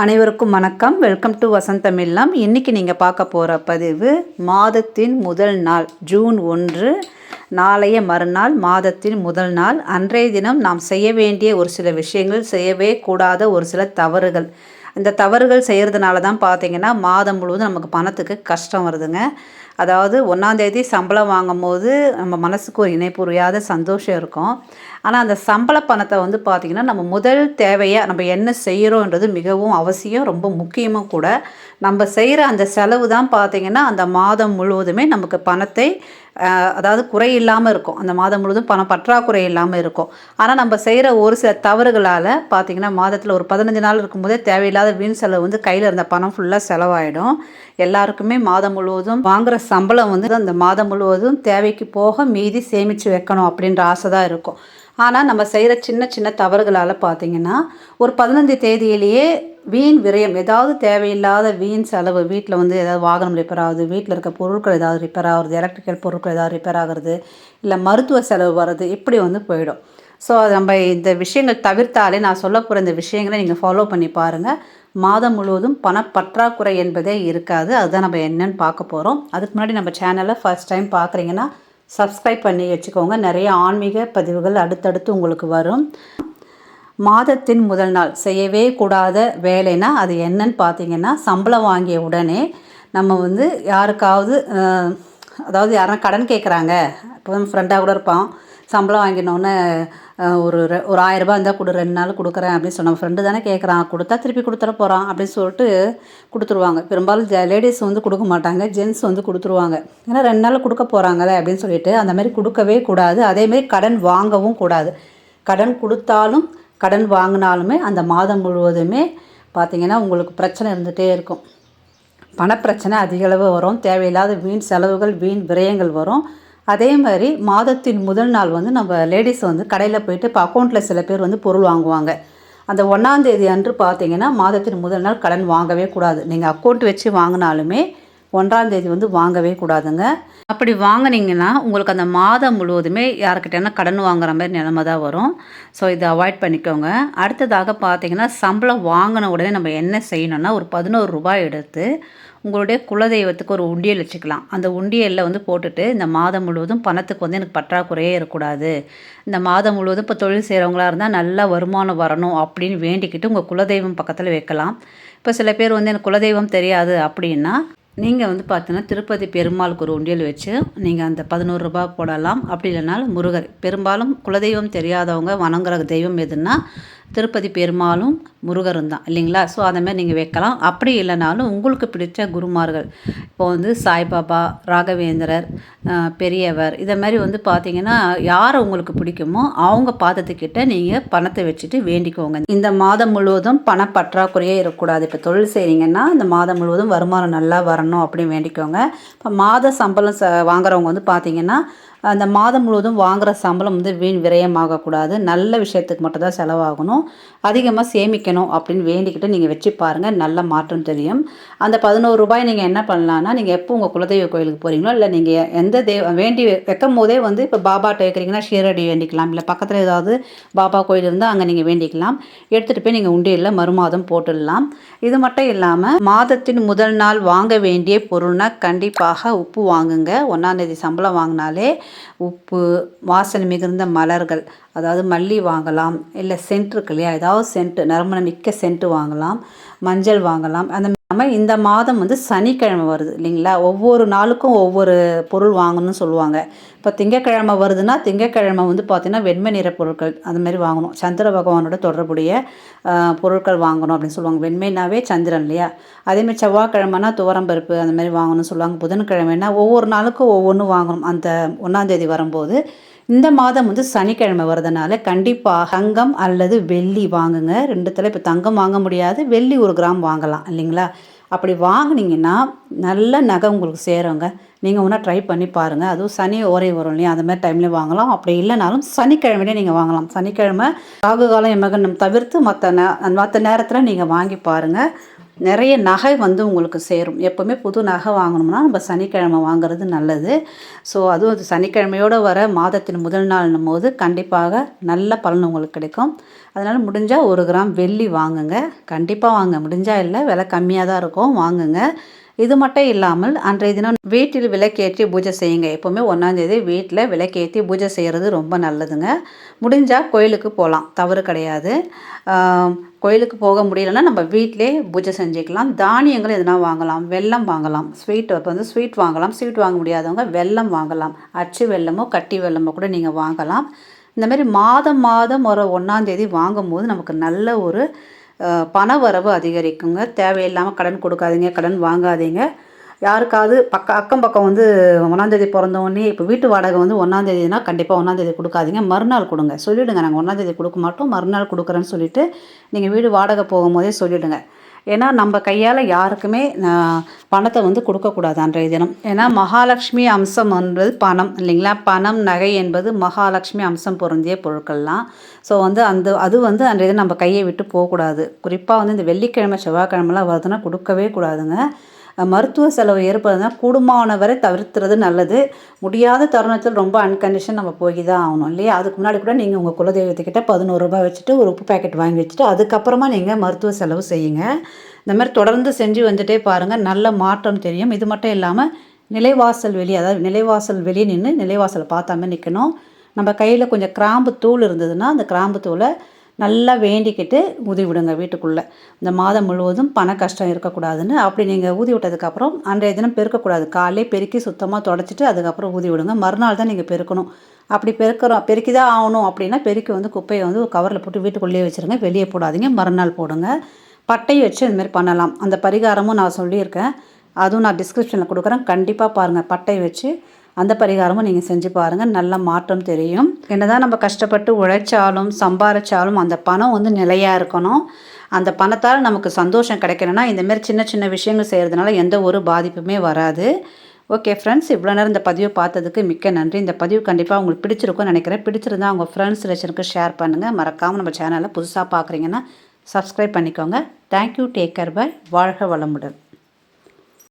அனைவருக்கும் வணக்கம். Welcome to வசந்தம் இல்லம் இன்றைக்கி நீங்கள் பார்க்க போகிற பதிவு மாதத்தின் முதல் நாள் ஜூன் ஒன்று. நாளைய மறுநாள் மாதத்தின் முதல் நாள். அன்றைய தினம் நாம் செய்ய வேண்டிய ஒரு சில விஷயங்கள் செய்யவே கூடாத ஒரு சில தவறுகள். இந்த தவறுகள் செய்கிறதுனால தான் பார்த்தீங்கன்னா மாதம் முழுவதும் நமக்கு பணத்துக்கு கஷ்டம் வருதுங்க. அதாவது ஒன்றாந்தேதி சம்பளம் வாங்கும் போது நம்ம மனசுக்கு ஒரு இணைப்புரியாத சந்தோஷம் இருக்கும். ஆனால் அந்த சம்பள பணத்தை வந்து பார்த்திங்கன்னா நம்ம முதல் தேவையாக நம்ம என்ன செய்கிறோன்றது மிகவும் அவசியம் ரொம்ப முக்கியமும் கூட. நம்ம செய்கிற அந்த செலவு தான் பார்த்திங்கன்னா அந்த மாதம் முழுவதுமே நமக்கு பணத்தை அதாவது குறை இல்லாமல் இருக்கும். அந்த மாதம் முழுவதும் பணம் பற்றாக்குறை இல்லாமல் இருக்கும். ஆனால் நம்ம செய்கிற ஒரு சில தவறுகளால் பார்த்திங்கன்னா மாதத்தில் ஒரு பதினஞ்சு நாள் இருக்கும்போதே தேவையில்லாத வீண் செலவு வந்து கையில் இருந்த பணம் ஃபுல்லாக செலவாயிடும். எல்லாருக்குமே மாதம் முழுவதும் வாங்குகிற சம்பளம் வந்து அந்த மாதம் முழுவதும் தேவைக்கு போக மீதி சேமித்து வைக்கணும் அப்படின்ற ஆசை தான் இருக்கும். ஆனால் நம்ம செய்கிற சின்ன சின்ன தவறுகளால் பார்த்தீங்கன்னா ஒரு பதினஞ்சு தேதியிலேயே வீண் விரயம் ஏதாவது தேவையில்லாத வீண் செலவு வீட்டில் வந்து ஏதாவது வாகனம் ரிப்பேர் ஆகுது வீட்டில் இருக்க பொருட்கள் ஏதாவது ரிப்பேர் ஆகுறது எலக்ட்ரிக்கல் பொருட்கள் ஏதாவது ரிப்பேர் ஆகுறது இல்லை மருத்துவ செலவு வர்றது இப்படி வந்து போயிடும். ஸோ அது நம்ம இந்த விஷயங்கள் தவிர்த்தாலே நான் சொல்ல போகிற இந்த விஷயங்களை நீங்கள் ஃபாலோ பண்ணி பாருங்கள் மாதம் முழுவதும் பணப்பற்றாக்குறை என்பதே இருக்காது. அதுதான் நம்ம என்னன்னு பார்க்க போகிறோம் அதுக்கு முன்னாடி நம்ம சேனலை ஃபஸ்ட் டைம் பார்க்குறீங்கன்னா சப்ஸ்கிரைப் பண்ணி வச்சுக்கோங்க. நிறைய ஆன்மீக பதிவுகள் அடுத்தடுத்து உங்களுக்கு வரும். மாதத்தின் முதல் நாள் செய்யவே கூடாத வேலைனா அது என்னன்னு பார்த்தீங்கன்னா சம்பளம் வாங்கிய உடனே நம்ம வந்து யாருக்காவது அதாவது யாரா கடன் கேட்குறாங்க இப்போ ஃப்ரெண்டாக கூட இருப்பான். சம்பளம் வாங்கினோன்னே ஒரு ஒரு ஆயிரரூபா இருந்தால் கொடு ரெண்டு நாள் கொடுக்குறேன் அப்படின்னு சொன்ன ஃப்ரெண்டு தானே கேட்குறான் கொடுத்தா திருப்பி கொடுத்துட போகிறான் அப்படின்னு சொல்லிட்டு கொடுத்துருவாங்க. பெரும்பாலும் லேடிஸ் வந்து கொடுக்க மாட்டாங்க. ஜென்ஸ் வந்து கொடுத்துருவாங்க. ஏன்னா ரெண்டு நாள் கொடுக்க போகிறாங்களே அப்படின்னு சொல்லிட்டு அந்த மாதிரி கொடுக்கவே கூடாது. அதேமாரி கடன் வாங்கவும் கூடாது. கடன் கொடுத்தாலும் கடன் வாங்கினாலுமே அந்த மாதம் முழுவதுமே பார்த்தீங்கன்னா உங்களுக்கு பிரச்சனை இருந்துகிட்டே இருக்கும். பணப்பிரச்சனை அதிகளவு வரும். தேவையில்லாத வீண் செலவுகள் வீண் விரயங்கள் வரும். அதே மாதிரி மாதத்தின் முதல் நாள் வந்து நம்ம லேடிஸ் வந்து கடையில் போயிட்டு இப்போ அக்கௌண்ட்டில் சில பேர் வந்து பொருள் வாங்குவாங்க. அந்த ஒன்றாந்தேதி அன்று பார்த்தீங்கன்னா மாதத்தின் முதல் நாள் கடன் வாங்கவே கூடாது. நீங்கள் அக்கௌண்ட் வச்சு வாங்கினாலுமே ஒன்றாந்தேதி வந்து வாங்கவே கூடாதுங்க. அப்படி வாங்குனீங்கன்னா உங்களுக்கு அந்த மாதம் முழுவதுமே யாருக்கிட்டேனா கடன் வாங்குற மாதிரி நிலமை தான் வரும். ஸோ இதை அவாய்ட் பண்ணிக்கோங்க. அடுத்ததாக பார்த்தீங்கன்னா சம்பளம் வாங்கின உடனே நம்ம என்ன செய்யணும்னா ஒரு பதினோரு ரூபாய் எடுத்து உங்களுடைய குலதெய்வத்துக்கு ஒரு உண்டியல் வச்சுக்கலாம். அந்த உண்டியலில் வந்து போட்டுட்டு இந்த மாதம் முழுவதும் பணத்துக்கு வந்து எனக்கு பற்றாக்குறையே இருக்கக்கூடாது. இந்த மாதம் முழுவதும் இப்போ தொழில் செய்கிறவங்களா இருந்தால் நல்ல வருமானம் வரணும் அப்படின்னு வேண்டிக்கிட்டு உங்கள் குலதெய்வம் பக்கத்தில் வைக்கலாம். இப்போ சில பேர் வந்து எனக்கு குலதெய்வம் தெரியாது அப்படின்னா நீங்கள் வந்து பார்த்தீங்கன்னா திருப்பதி பெருமாளுக்கு ஒரு உண்டியல் வச்சு நீங்கள் அந்த பதினோரு ரூபாய் போடலாம். அப்படி இல்லைனாலும் முருகர் பெரும்பாலும் குலதெய்வம் தெரியாதவங்க வணங்குற தெய்வம் எதுன்னா திருப்பதி பெருமாளும் முருகரும் தான் இல்லைங்களா? ஸோ அந்த நீங்கள் வைக்கலாம். அப்படி இல்லைனாலும் உங்களுக்கு பிடிச்ச குருமார்கள் இப்போ வந்து சாய்பாபா ராகவேந்திரர் பெரியவர் இதை மாதிரி வந்து பார்த்தீங்கன்னா யார் உங்களுக்கு பிடிக்குமோ அவங்க பாதத்துக்கிட்ட நீங்கள் பணத்தை வச்சுட்டு வேண்டிக்கோங்க. இந்த மாதம் முழுவதும் பணப்பற்றாக்குறையே இருக்கக்கூடாது. இப்போ தொழில் செய்கிறீங்கன்னா இந்த மாதம் முழுவதும் வருமானம் நல்லா வரணும் அப்படின்னு வேண்டிக்கோங்க. இப்போ மாத சம்பளம் ச வாங்குறவங்க வந்து பார்த்தீங்கன்னா அந்த மாதம் முழுவதும் வாங்குகிற சம்பளம் வந்து வீண் விரயமாகக்கூடாது. நல்ல விஷயத்துக்கு மட்டும் தான் செலவாகணும். அதிகமாக சேமிக்கணும் அப்படின்னு வேண்டிக்கிட்டு நீங்கள் வச்சு பாருங்கள் நல்ல மாற்றம் தெரியும். அந்த பதினோரு ரூபாய் நீங்கள் என்ன பண்ணலான்னா நீங்கள் எப்போ உங்கள் குலதெய்வ கோயிலுக்கு போகிறீங்களோ இல்லை நீங்கள் எந்த தெய்வ வேண்டி வைக்கும் போதே வந்து இப்போ பாபாட்ட வைக்கிறீங்கன்னா ஷீரடி வேண்டிக்கலாம். இல்லை பக்கத்தில் ஏதாவது பாபா கோயில் இருந்தால் அங்கே நீங்கள் வேண்டிக்கலாம். எடுத்துகிட்டு போய் நீங்கள் உண்டியலில் மறுமாதம் போட்டுடலாம். இது மட்டும் இல்லாமல் மாதத்தின் முதல் நாள் வாங்க வேண்டிய பொருள்னால் கண்டிப்பாக உப்பு வாங்குங்க. ஒன்றாந்தேதி சம்பளம் வாங்கினாலே உப்பு வாசனை மிகுந்த மலர்கள் அதாவது மல்லி வாங்கலாம் இல்லை சென்ட் இருக்கு இல்லையா? ஏதாவது சென்ட் நறுமணம் மிக்க சென்ட் வாங்கலாம் மஞ்சள் வாங்கலாம் அந்த இல்லாமல் இந்த மாதம் வந்து சனிக்கிழமை வருது இல்லைங்களா? ஒவ்வொரு நாளுக்கும் ஒவ்வொரு பொருள் வாங்கணும்னு சொல்லுவாங்க. இப்போ திங்கக்கிழமை வருதுன்னா திங்கக்கிழமை வந்து பார்த்திங்கன்னா வெண்மை நிற பொருட்கள் அந்த மாதிரி வாங்கணும். சந்திர பகவானோட தொடர்புடைய பொருட்கள் வாங்கணும் அப்படின்னு சொல்லுவாங்க. வெண்மைனாவே சந்திரன் இல்லையா? அதேமாதிரி செவ்வாய்க்கிழமைனா துவரம்பருப்பு அந்த மாதிரி வாங்கணும்னு சொல்லுவாங்க. புதன்கிழமைனா ஒவ்வொரு நாளுக்கும் ஒவ்வொன்றும் வாங்கணும். அந்த ஒன்றாந்தேதி வரும்போது இந்த மாதம் வந்து சனிக்கிழமை வரதுனால கண்டிப்பாக தங்கம் அல்லது வெள்ளி வாங்குங்க. ரெண்டுத்தில் இப்போ தங்கம் வாங்க முடியாது வெள்ளி ஒரு கிராம் வாங்கலாம் இல்லைங்களா? அப்படி வாங்குனீங்கன்னா நல்ல நகை உங்களுக்கு சேருங்க. நீங்கள் ஒன்றா ட்ரை பண்ணி பாருங்கள் அதுவும் சனி ஓரை வரும் இல்லையா? அந்த மாதிரி டைம்லேயே வாங்கலாம். அப்படி இல்லைனாலும் சனிக்கிழமையிலே நீங்கள் வாங்கலாம். சனிக்கிழமை ராகு காலம் எமகண்டம் தவிர்த்து மற்ற நே மற்ற நேரத்தில் நீங்கள் வாங்கி பாருங்கள் நிறைய நகை வந்து உங்களுக்கு சேரும். எப்போவுமே புது நகை வாங்கணும்னா நம்ம சனிக்கிழமை வாங்குறது நல்லது. ஸோ அதுவும் அது சனிக்கிழமையோடு வர மாதத்தின் முதல் நாள்னும் போது கண்டிப்பாக நல்ல பலன் உங்களுக்கு கிடைக்கும். அதனால் முடிஞ்சால் ஒரு கிராம் வெள்ளி வாங்குங்க. கண்டிப்பாக வாங்க. முடிஞ்சால் இல்லை விலை கம்மியாக தான் இருக்கும். வாங்குங்க. இது மட்டும் இல்லாமல் அன்றைய தினம் வீட்டில் விளக்கேற்றி பூஜை செய்யுங்க. எப்போவுமே ஒன்றாந்தேதி வீட்டில் விளக்கேற்றி பூஜை செய்கிறது ரொம்ப நல்லதுங்க. முடிஞ்சால் கோயிலுக்கு போகலாம் தவறு கிடையாது. கோயிலுக்கு போக முடியலன்னா நம்ம வீட்டிலே பூஜை செஞ்சுக்கலாம். தானியங்கள் எதுனா வாங்கலாம். வெல்லம் வாங்கலாம். ஸ்வீட் இப்போ வந்து ஸ்வீட் வாங்கலாம். ஸ்வீட் வாங்க முடியாதவங்க வெல்லம் வாங்கலாம். அச்சு வெல்லமோ கட்டி வெல்லமோ கூட நீங்கள் வாங்கலாம். இந்த மாதிரி மாதம் மாதம் ஒரு ஒன்றாந்தேதி வாங்கும்போது நமக்கு நல்ல ஒரு பண வரவு அதிகரிக்குங்க. தேவையில்லாமல் கடன் கொடுக்காதீங்க கடன் வாங்காதீங்க. யாருக்காவது பக்க அக்கம் பக்கம் வந்து ஒன்றாந்தேதி பிறந்தவொடனே இப்போ வீட்டு வாடகை வந்து ஒன்றாந்தேதினா கண்டிப்பாக ஒன்றாந்தேதி கொடுக்காதீங்க. மறுநாள் கொடுங்க. சொல்லிவிடுங்க நாங்கள் ஒன்றாந்தேதி கொடுக்க மாட்டோம். மறுநாள் கொடுக்குறேன்னு சொல்லிவிட்டு நீங்கள் வீடு வாடகை போகும்போதே சொல்லிவிடுங்க ஏன்னா நம்ம கையால் யாருக்குமே பணத்தை வந்து கொடுக்கக்கூடாது அன்றைய தினம். ஏன்னா மகாலட்சுமி அம்சம் என்பது பணம் இல்லைங்களா? பணம் நகை என்பது மகாலட்சுமி அம்சம் பொருந்திய பொருட்கள்லாம். ஸோ வந்து அந்த அது வந்து அன்றைய தினம் நம்ம கையை விட்டு போகக்கூடாது. குறிப்பாக வந்து இந்த வெள்ளிக்கிழமை செவ்வாய்க்கிழமெலாம் வருதுன்னா கொடுக்கவே கூடாதுங்க. மருத்துவ செலவு ஏற்படுதுன்னா கூடுமான வரை தவிர்த்துறது நல்லது. முடியாத தருணத்தில் ரொம்ப அன்கண்டிஷன் நம்ம போய் தான் ஆகணும் இல்லையா? அதுக்கு முன்னாடி கூட நீங்கள் உங்கள் குலதெய்வத்துக்கிட்ட பதினோரு ரூபாய் வச்சுட்டு ஒரு உப்பு பாக்கெட் வாங்கி வச்சுட்டு அதுக்கப்புறமா நீங்கள் மருத்துவ செலவு செய்யுங்க. இந்த மாதிரி தொடர்ந்து செஞ்சு வந்துட்டே பாருங்கள் நல்ல மாற்றம் தெரியும். இது மட்டும் இல்லாமல் நிலைவாசல் வெளியே அதாவது நிலைவாசல் வெளியே நின்று நிலைவாசல் பார்த்தாம நிற்கணும் நம்ம கையில் கொஞ்சம் கிராம்பு தூள் இருந்ததுன்னா அந்த கிராம்பு தூளை நல்லா வேண்டிக்கிட்டு ஊதி விடுங்க வீட்டுக்குள்ளே. இந்த மாதம் முழுவதும் பண கஷ்டம் இருக்கக்கூடாதுன்னு. அப்படி நீங்கள் ஊதி விட்டதுக்கப்புறம் அன்றைய தினம் பெருக்கக்கூடாது. காலையிலே பெருக்கி சுத்தமாக தொடச்சிட்டு அதுக்கப்புறம் ஊதி விடுங்க. மறுநாள் தான் நீங்கள் பெருக்கணும். அப்படி பெருக்கிறோம். பெருக்கி தான் ஆகணும் அப்படின்னா பெருக்கி வந்து குப்பையை வந்து கவரில் போட்டு வீட்டுக்குள்ளேயே வச்சுருங்க. வெளியே போடாதீங்க. மறுநாள் போடுங்க. பட்டை வச்சு இந்த பண்ணலாம். அந்த பரிகாரமும் நான் சொல்லியிருக்கேன். அதுவும் நான் டிஸ்கிரிப்ஷனில் கொடுக்குறேன். கண்டிப்பாக பாருங்கள் பட்டை வச்சு அந்த பரிகாரமும் நீங்கள் செஞ்சு பாருங்கள் நல்ல மாற்றம் தெரியும். என்னதான் நம்ம கஷ்டப்பட்டு உழைச்சாலும் சம்பாரிச்சாலும் அந்த பணம் வந்து நிலையாக இருக்கணும். அந்த பணத்தால் நமக்கு சந்தோஷம் கிடைக்கணும்னா இந்தமாரி சின்ன சின்ன விஷயங்கள் செய்கிறதுனால எந்த ஒரு பாதிப்புமே வராது. ஓகே ஃப்ரெண்ட்ஸ் இவ்வளோ நேரம் இந்த பதிவை பார்த்ததுக்கு மிக்க நன்றி. இந்த பதிவு கண்டிப்பாக உங்களுக்கு பிடிச்சிருக்கும்னு நினைக்கிறேன். பிடிச்சிருந்தா உங்கள் ஃப்ரெண்ட்ஸ் ரிலேஷனுக்கு ஷேர் பண்ணுங்கள் மறக்காமல் நம்ம சேனலில் புதுசாக பார்க்குறீங்கன்னா சப்ஸ்கிரைப் பண்ணிக்கோங்க. தேங்க்யூ டேக் கேர் பை வாழ்க வளமுடன்.